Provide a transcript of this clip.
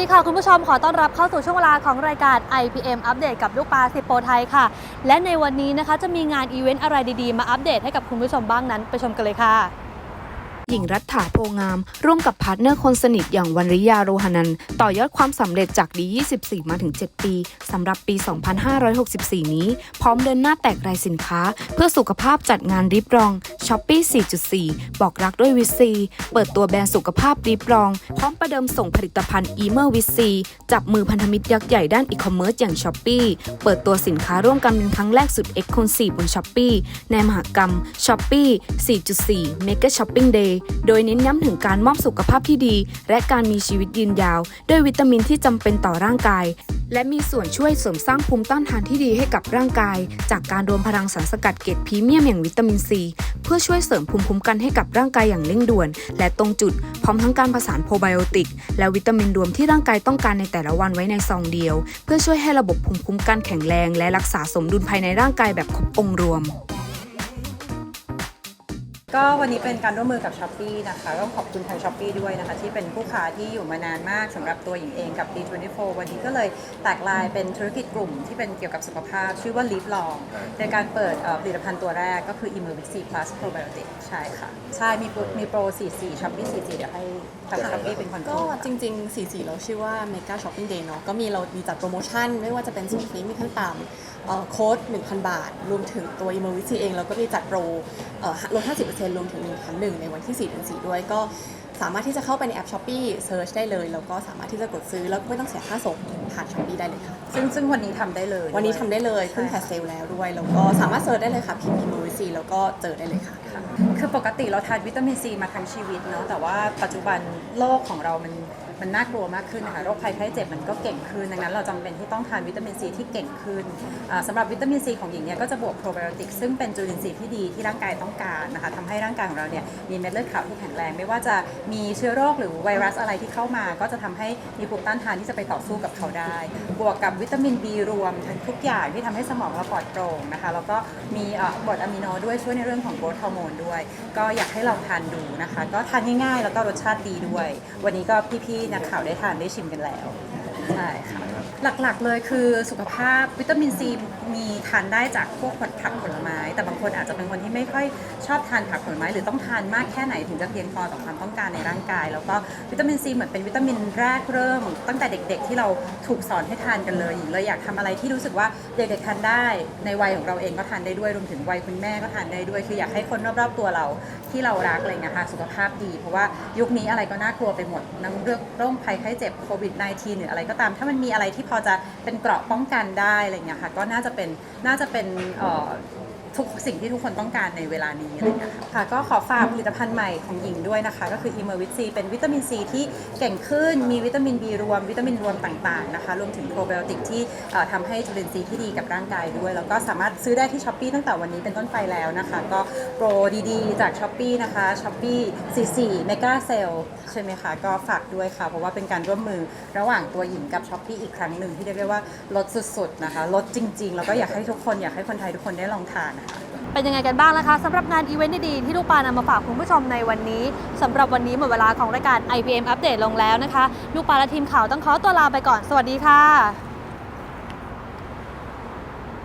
ดีค่ะ คุณผู้ชมขอต้อนรับเข้าสู่ช่วงเวลาของรายการ IPM อัปเดตกับลูกปลาสิโปไทยค่ะ และในวันนี้นะคะจะมีงานอีเวนต์อะไรดีๆ มาอัปเดตให้กับคุณผู้ชมบ้างนั้นไปชมกันเลยค่ะ หญิงรัฐาโพงาม ร่วมกับพาร์ทเนอร์คนสนิทอย่างวันริยาโรหนันท์ต่อยอดความสำเร็จจากดี 24 มาถึง 7 ปีสำหรับปี 2564 นี้ พร้อมเดินหน้าแตกรายสินค้า เพื่อสุขภาพจัดงานริบรองช้อปปี้ 4.4 บอกรักด้วยวิซี เปิดตัวแบรนด์สุขภาพริบรอง พร้อมประเดิมส่งผลิตภัณฑ์อีเมอร์วิซีจับมือพันธมิตรยักษ์ใหญ่ด้านอีคอมเมิร์ซอย่างช้อปปี้เปิดตัวสินค้าร่วมกันเป็นครั้งแรกสุดเอ็กซ์คอนซีบนช้อปปี้ในมหกรรมช้อปปี้ 4.4 Mega Shopping Day โดยเน้นย้ำถึงการมอบสุขภาพที่ดี และการมีชีวิตยืนยาว ด้วยวิตามินที่จำเป็นต่อร่างกาย และมีส่วนช่วยเสริมสร้างภูมิต้านทานที่ดีให้กับร่างกาย จากการรวมพลังสารสกัดเกรดพรีเมียมอย่างวิตามินซีเพื่อช่วยเสริมภูมิคุ้มกันให้กับร่างกายอย่างเร่งด่วน และตรงจุด พร้อมทั้งการผสานโปรไบโอติก และวิตามินรวมที่ร่างกายต้องการในแต่ละวันไว้ในซองเดียว เพื่อช่วยให้ระบบภูมิคุ้มกันแข็งแรง และรักษาสมดุลภายในร่างกายแบบครบองค์รวม ก็วันนี้เป็นการร่วมมือกับช้อป e e นะคะต้องขอบคุณทางช้อป e e ด้วยนะคะ ที่เป็นผู้ค้าที่อยู่มานานมากสำหรับตัวหญิงเองกับ D24 วันนี้ก็เลยแตกลายเป็นธุรกิจกลุ่มที่เป็นเกี่ยวกับสุขภาพ ชื่อว่าลิฟลองในการเปิดผลิตภัณฑ์ตัวแรกก็คือ Immervic C Plus Probiotic ใช่ค่ะ ใช่ มีมีโปร 44ช้อปปี้44 เดี๋ยวให้ทางช้อป e e เป็นคนก็จริง ๆ 44 เราชื่อว่า Mega Shopping Day เนาะก็มีเรามีจัดโปรโมชั่น ไม่ว่าจะเป็นส่วนฟรีมีขั้นต่ำโค้ด1,000 บาท รวมถึงตัว Immervic เองเราก็มีจัดโปรลด50%เทนรวมถึงชั้นหนึ่งในวันที่4ี่ถึงสด้วยก็สามารถที่จะเข้าไปในแอปช้อปปี้เซิร์ชได้เลย แล้วก็สามารถที่จะกดซื้อแล้วไม่ต้องเสียค่าส่งผ่านช้อปปี้ได้เลยค่ะ ซึ่งซึ่งวันนี้ทำได้เลยวันนี้ทำได้เลยเพิ่งแพสเซลแล้วด้วย แล้วก็สามารถเซิร์ชได้เลยค่ะพิมพ์มูซีแล้วก็เจอได้เลยค่ะ คือปกติเราทานวิตามินซีมาทั้งชีวิตเนาะแต่ว่าปัจจุบันโลกของเรามัน มันน่ากลัวมากขึ้นนะคะโรคภัยไข้เจ็บมันก็เก่งขึ้นดังนั้นเราจำเป็นที่ต้องทานวิตามินซีที่เก่งขึ้นอ่าสำหรับวิตามินซีของหญิงเนี่ยก็จะบวกโปรไบโอติกซึ่งเป็นจุลินทรีย์ที่ดีที่ร่างกายต้องการนะคะทำให้ร่างกายของเราเนี่ยมีเม็ดเลือดขาวที่แข็งแรง ไม่ว่าจะมีเชื้อโรคหรือไวรัสอะไรที่เข้ามา ก็จะทำให้มีภูมิต้านทานที่จะไปต่อสู้กับเขาได้ บวกกับวิตามิน B รวมทั้งทุกอย่างที่ทำให้สมองเราปลอดโปร่งนะคะแล้วก็มีเอ่อกรดอะมิโนด้วยช่วยในเรื่องของโกรทฮอร์โมนด้วย ก็อยากให้ลองทานดูนะคะ ก็ทานง่ายๆ แล้วก็รสชาติดีด้วย วันนี้ก็พี่ๆนักข่าวได้ทานได้ชิมกันแล้ว ใช่ค่ะหลักๆเลยคือสุขภาพวิตามินซีมีทานได้จากพวกผักผลไม้ แต่บางคนอาจจะเป็นคนที่ไม่ค่อยชอบทานผักผลไม้ หรือต้องทานมากแค่ไหนถึงจะเพียงพอต่อความต้องการในร่างกาย แล้วก็วิตามินซีเหมือนเป็นวิตามินแรกเริ่ม ตั้งแต่เด็ก ๆ ที่เราถูกสอนให้ทานกันเลยหญิงเลยอยากทำอะไรที่รู้สึกว่าเด็กๆทานได้ในวัยของเราเองก็ทานได้ด้วยรวมถึงวัยคุณแม่ก็ทานได้ด้วยคืออยากให้คนรอบๆตัวเราที่เรารักอะไรเงี้ยค่ะสุขภาพดี เพราะว่ายุคนี้อะไรก็น่ากลัวไปหมดทั้งเรื่องโรคภัยไข้เจ็บโควิด -19 หรืออะไรก็ตาม ถ้ามันมีอะไรที่พอจะเป็นเกราะป้องกันได้อะไรเงี้ยค่ะก็น่าจะเป็นน่าจะเป็นเอ่อ ทุกสิ่งที่ทุกคนต้องการในเวลานี้อะไรอย่างเงี้ยค่ะ ค่ะก็ขอฝากผลิตภัณฑ์ใหม่ของหญิงด้วยนะคะ ก็คือ e m e r v i t C เป็นวิตามินซีที่เก่งขึ้นมีวิตามิน B รวม วิตามินรวมต่างๆนะคะ รวมถึงโปรไบโอติกที่เอ่อทำให้จุลินทรีย์ที่ดีกับร่างกายด้วย แล้วก็สามารถซื้อได้ที่ s h อ p e e ตั้งแต่วันนี้เป็นต้นไปแล้วนะคะ ก็โปรดีๆ จาก s h อ p e e นะคะ s h อ p e e 44 Mega Sale ใช่ไหมคะ ก็ฝากด้วยค่ะ เพราะว่าเป็นการร่วมมือระหว่างตัวหญิงกับ s h อ p e e อีกครั้งหนึ่งที่เรียกได้ว่าลดสุดๆนะคะลดจริง ๆ แล้วก็อยากให้ทุกคนอยากให้คนไทยทุกคนได้ลองทานเป็นยังไงกันบ้างนะคะสำหรับงานอีเวนต์ดีๆที่ลูกปลานำมาฝากคุณผู้ชมในวันนี้สำหรับวันนี้หมดเวลาของรายการ IPM อัปเดตลงแล้วนะคะ ลูกปลาและทีมข่าวต้องขอตัวลาไปก่อนสวัสดีค่ะ